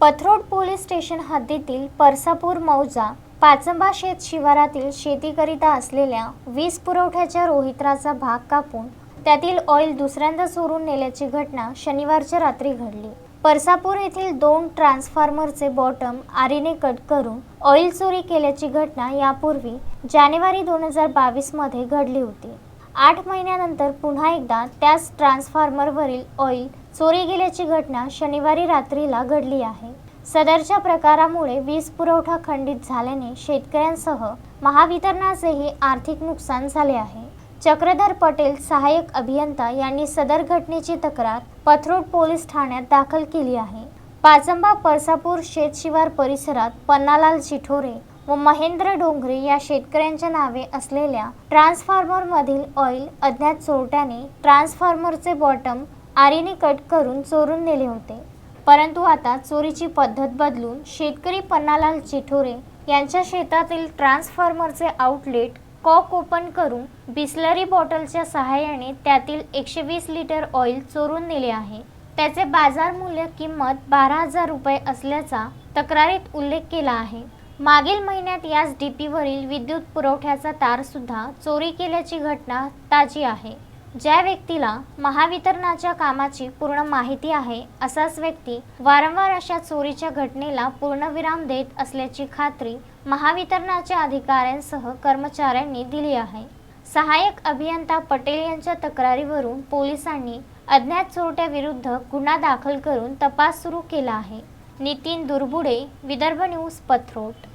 Pathrod police station हद्दीतील परसापूर मौजा पाचंबा शेत शिवारातील शेतीकरिता असलेल्या वीज पुरवठ्याच्या रोहित्राचा भाग कापून त्यातील ऑइल दुसऱ्यांदा चोरून नेल्याची घटना शनिवारच्या रात्री घडली. परसापूर येथील दोन ट्रान्सफॉर्मरचे बॉटम आरीने कट करून ऑइल चोरी केल्याची घटना यापूर्वी जानेवारी दोन हजार बावीसमध्ये घडली होती. आठ महिन्यानंतर पुन्हा एकदा त्याच ट्रान्सफॉर्मरवरील ऑइल चोरी गेल्याची घटना शनिवारी रात्रीला घडली आहे. सदरच्या प्रकारामुळे वीज पुरवठा खंडित झाल्याने शेतकऱ्यांसह महावितरणाचेही आर्थिक नुकसान झाले आहे. चक्रधर पटेल सहाय्यक अभियंता यांनी सदर घटनेची तक्रार पथरोड पोलीस ठाण्यात दाखल केली आहे. पाचंबा परसापूर शेतशिवार परिसरात पन्नालाल चिठोरे व महेंद्र डोंगरे या शेतकऱ्यांच्या नावे असलेल्या ट्रान्सफॉर्मरमधील ऑइल अज्ञात चोरट्याने ट्रान्सफॉर्मरचे बॉटम आरीने कट करून चोरून नेले होते. परंतु आता चोरीची पद्धत बदलून शेतकरी पन्नालाल चिठोरे यांच्या शेतातील ट्रान्सफॉर्मरचे आउटलेट कॉक ओपन करून बिस्लरी बॉटलच्या सहाय्याने त्यातील एकशे वीस लिटर ऑइल चोरून नेले आहे. त्याचे बाजार मूल्य किंमत बारा हजार रुपये असल्याचा तक्रारीत उल्लेख केला आहे. मागील महिन्यात याच डीपीवरील विद्युत पुरवठ्याचा तारसुद्धा चोरी केल्याची घटना ताजी आहे. ज्या व्यक्तीला महावितरणाच्या कामाची पूर्ण माहिती आहे असाच व्यक्ती वारंवार अशा चोरीच्या घटनेला पूर्णविराम देत असल्याची खात्री महावितरणाच्या अधिकाऱ्यांसह कर्मचाऱ्यांनी दिली आहे. सहाय्यक अभियंता पटेल यांच्या तक्रारीवरून पोलिसांनी अज्ञात चोरट्याविरुद्ध गुन्हा दाखल करून तपास सुरू केला आहे. नितीन दुर्बुडे विदर्भ न्यूज पथरोट.